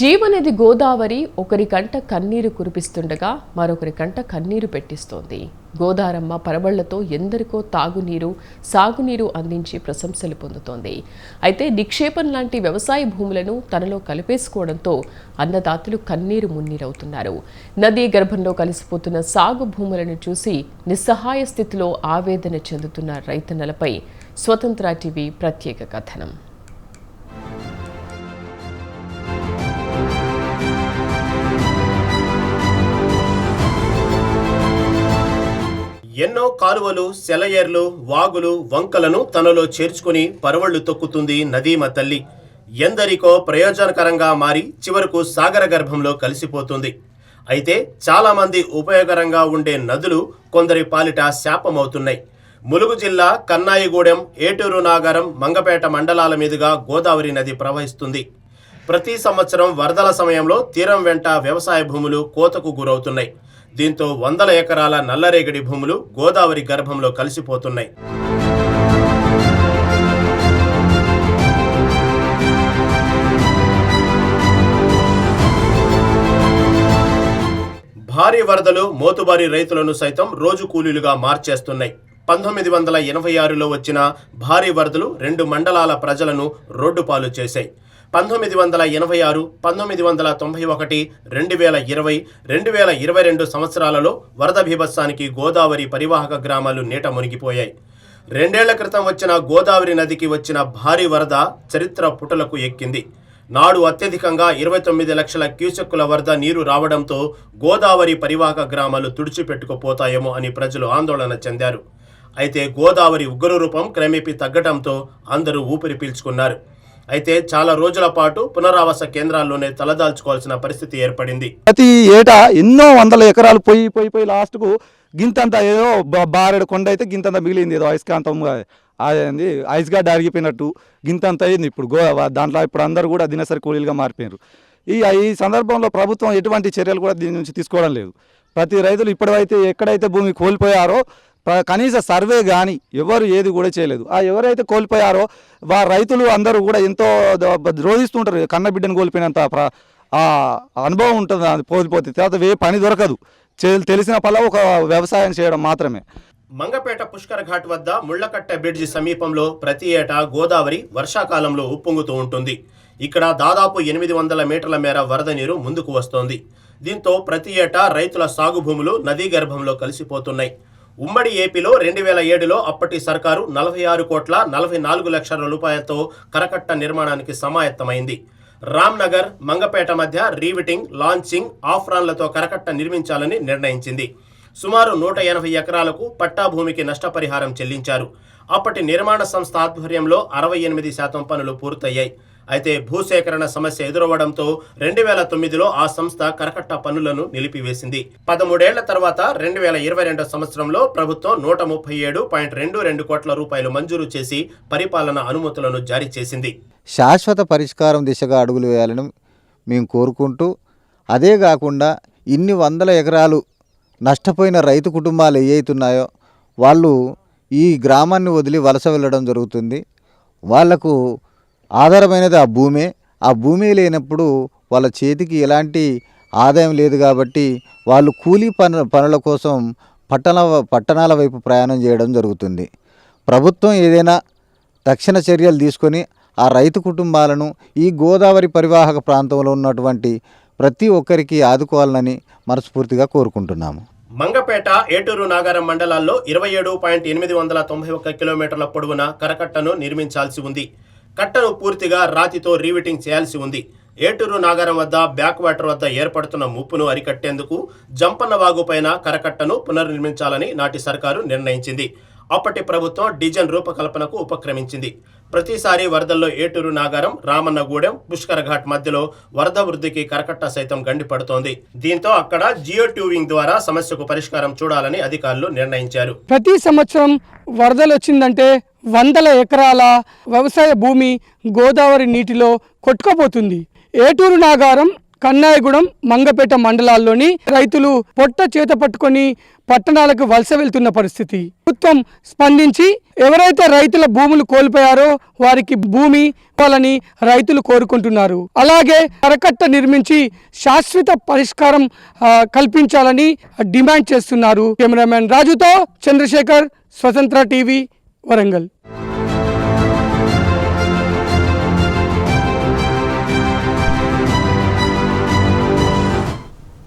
జీవనది గోదావరి ఒకరి కంట కన్నీరు కురిపిస్తుండగా మరొకరి కంట కన్నీరు పెట్టిస్తోంది. గోదారమ్మ పరబళ్ళతో ఎందరికో తాగునీరు సాగునీరు అందించి ప్రశంసలు పొందుతోంది. అయితే నిక్షేపం లాంటి వ్యవసాయ భూములను తనలో కలిపేసుకోవడంతో అన్నదాతలు కన్నీరు మున్నీరవుతున్నారు. నదీ గర్భంలో కలిసిపోతున్న సాగు భూములను చూసి నిస్సహాయ స్థితిలో ఆవేదన చెందుతున్న రైతన్నలపై స్వతంత్ర టీవీ ప్రత్యేక కథనం. ఎన్నో కాలువలు సెలయేర్లు వాగులు వంకలను తనలో చేర్చుకుని పరవళ్ళు తొక్కుతుంది నదీమ తల్లి. ఎందరికో ప్రయోజనకరంగా మారి చివరకు సాగర గర్భంలో కలిసిపోతుంది. అయితే చాలామంది ఉపయోగకరంగా ఉండే నదులు కొందరి పాలిట శాపమవుతున్నాయి. ములుగు జిల్లా కన్నాయిగూడెం ఏటూరు నాగరం మంగపేట మండలాల మీదుగా గోదావరి నది ప్రవహిస్తుంది. ప్రతి సంవత్సరం వరదల సమయంలో తీరం వెంట వ్యవసాయ భూములు కోతకు గురవుతున్నాయి. దీంతో వందల ఎకరాల నల్లరేగడి భూములు గోదావరి గర్భంలో కలిసిపోతున్నాయి. భారీ వరదలు మోతుబారి రైతులను సైతం రోజు కూలీలుగా మార్చేస్తున్నాయి. పంతొమ్మిది వందల ఎనభై ఆరులో వచ్చిన భారీ వరదలు రెండు మండలాల ప్రజలను రోడ్డుపాలు చేశాయి. పంతొమ్మిది వందల ఎనభై ఆరు పంతొమ్మిది వందల తొంభై ఒకటి రెండు వేల ఇరవై రెండు వేల ఇరవై రెండు సంవత్సరాలలో వరద బీభత్సానికి గోదావరి పరివాహక గ్రామాలు నీట మునిగిపోయాయి. రెండేళ్ళ క్రితం వచ్చిన గోదావరి నదికి వచ్చిన భారీ వరద చరిత్ర పుటలకు ఎక్కింది. నాడు అత్యధికంగా ఇరవై తొమ్మిది లక్షల క్యూసెక్కుల వరద నీరు రావడంతో గోదావరి పరివాహక గ్రామాలు తుడిచిపెట్టుకుపోతాయేమో అని ప్రజలు ఆందోళన చెందారు. అయితే గోదావరి ఉగ్ర రూపం క్రమేపీ తగ్గడంతో అందరూ ఊపిరి పీల్చుకున్నారు. అయితే చాలా రోజుల పాటు పునరావాస కేంద్రాల్లోనే తలదాల్చుకోవాల్సిన పరిస్థితి ఏర్పడింది. ప్రతి ఏటా ఎన్నో వందల ఎకరాలు పోయి పోయి పోయి లాస్ట్కు గింతంత ఏదో బ- బారెడు కొండ అయితే గింతంత మిగిలింది. ఏదో అయస్కాంతం అదేంది ఐస్ గడ్డ అరిగిపోయినట్టు గింతంత అయింది. ఇప్పుడు గో దాంట్లో ఇప్పుడు అందరూ కూడా దినసరి కూలీలుగా మారిపోయారు ఈ ఈ సందర్భంలో ప్రభుత్వం ఎటువంటి చర్యలు కూడా దీని నుంచి తీసుకోవడం లేదు. ప్రతి రైతులు ఇప్పటివైతే ఎక్కడైతే భూమి కోల్పోయారో కనీస సర్వే కానీ ఎవరు ఏది కూడా చేయలేదు. ఆ ఎవరైతే కోల్పోయారో వా రైతులు అందరూ కూడా ఎంతో రోధిస్తుంటారు కన్నబిడ్డను కోల్పోయినంత ఆ అనుభవం ఉంటుంది. అది పోలిపోతే తర్వాత వే పని దొరకదు. తెలిసిన పల్ల ఒక వ్యవసాయం చేయడం మాత్రమే. మంగపేట పుష్కర ఘాట్ వద్ద ముళ్ళకట్ట బ్రిడ్జి సమీపంలో ప్రతి ఏటా గోదావరి వర్షాకాలంలో ఉప్పొంగుతూ ఉంటుంది. ఇక్కడ దాదాపు ఎనిమిది వందల మీటర్ల మేర వరద నీరు ముందుకు వస్తోంది. దీంతో ప్రతి ఏటా రైతుల సాగు భూములు నదీ గర్భంలో కలిసిపోతున్నాయి. ఉమ్మడి ఏపీలో రెండు వేల ఏడులో అప్పటి సర్కారు నలభై ఆరు కోట్ల నలభై నాలుగు లక్షల రూపాయలతో కరకట్ట నిర్మాణానికి సమాయత్తమైంది. రామ్నగర్ మంగపేట మధ్య రీవిటింగ్ లాంచింగ్ ఆఫ్రాన్లతో కరకట్ట నిర్మించాలని నిర్ణయించింది. సుమారు నూట ఎనభై ఎకరాలకు పట్టా భూమికి నష్టపరిహారం చెల్లించారు. అప్పటి నిర్మాణ సంస్థ ఆధ్వర్యంలో అరవై ఎనిమిది శాతం పనులు పూర్తయ్యాయి. అయితే భూసేకరణ సమస్య ఎదురవ్వడంతో రెండు వేల తొమ్మిదిలో ఆ సంస్థ కరకట్ట పనులను నిలిపివేసింది. పదమూడేళ్ళ తర్వాత రెండు వేల ఇరవై రెండో సంవత్సరంలో ప్రభుత్వం నూట ముప్పై ఏడు పాయింట్ రెండు రెండు కోట్ల రూపాయలు మంజూరు చేసి పరిపాలన అనుమతులను జారీ చేసింది. శాశ్వత పరిష్కారం దిశగా అడుగులు వేయాలని మేము కోరుకుంటూ అదే కాకుండా ఇన్ని వందల ఎకరాలు నష్టపోయిన రైతు కుటుంబాలు ఏవైతున్నాయో వాళ్ళు ఈ గ్రామాన్ని వదిలి వలస వెళ్ళడం జరుగుతుంది. వాళ్ళకు ఆధారమైనది ఆ భూమే. ఆ భూమి లేనప్పుడు వాళ్ళ చేతికి ఎలాంటి ఆదాయం లేదు కాబట్టి వాళ్ళు కూలీ పను పనుల కోసం పట్టణ పట్టణాల వైపు ప్రయాణం చేయడం జరుగుతుంది. ప్రభుత్వం ఏదైనా తక్షణ చర్యలు తీసుకొని ఆ రైతు కుటుంబాలను ఈ గోదావరి పరివాహక ప్రాంతంలో ఉన్నటువంటి ప్రతి ఒక్కరికి ఆదుకోవాలని మనస్ఫూర్తిగా కోరుకుంటున్నాము. మంగపేట ఏటూరు నాగారం మండలాల్లో ఇరవై ఏడు పాయింట్ ఎనిమిది వందల తొంభై ఒక్క కిలోమీటర్ల పొడవున కరకట్టను నిర్మించాల్సి ఉంది. కట్టను పూర్తిగా రాతితో రీవిటింగ్ చేయాల్సి ఉంది. ఏటూరు నాగారం వద్ద బ్యాక్ వాటర్ వద్ద ఏర్పడుతున్న ముప్పును అరికట్టేందుకు జంపన్న వాగు పైన కరకట్టను పునర్నిర్మించాలని నాటి సర్కారు నిర్ణయించింది. అప్పటి ప్రభుత్వం డిజైన్ రూపకల్పనకు ఉపక్రమించింది. ప్రతిసారి వరదల్లో ఏటూరు నాగారం రామన్నగూడెం పుష్కర ఘాట్ మధ్యలో వరద వృద్ధికి కరకట్ట సైతం గండిపడుతోంది. దీంతో అక్కడ జియో ట్యూబింగ్ ద్వారా సమస్యకు పరిష్కారం చూడాలని అధికారులు నిర్ణయించారు. ప్రతి సంవత్సరం వరదలు వచ్చిందంటే వందల ఎకరాల వ్యవసాయ భూమి గోదావరి నీటిలో కొట్టుకుపోతుంది. ఏటూరు నాగారం కన్నాయగూడెం మంగపేట మండలాల్లోని రైతులు పొట్ట చేత పట్టుకొని పట్టణాలకు వలస వెళ్తున్న పరిస్థితి. ప్రభుత్వం స్పందించి ఎవరైతే రైతుల భూములు కోల్పోయారో వారికి భూమి ఇవ్వాలని రైతులు కోరుకుంటున్నారు. అలాగే అరకట్ట నిర్మించి శాశ్వత పరిష్కారం కల్పించాలని డిమాండ్ చేస్తున్నారు కెమెరామెన్ రాజుతో చంద్రశేఖర్ స్వతంత్ర టీవీ. వరంగల్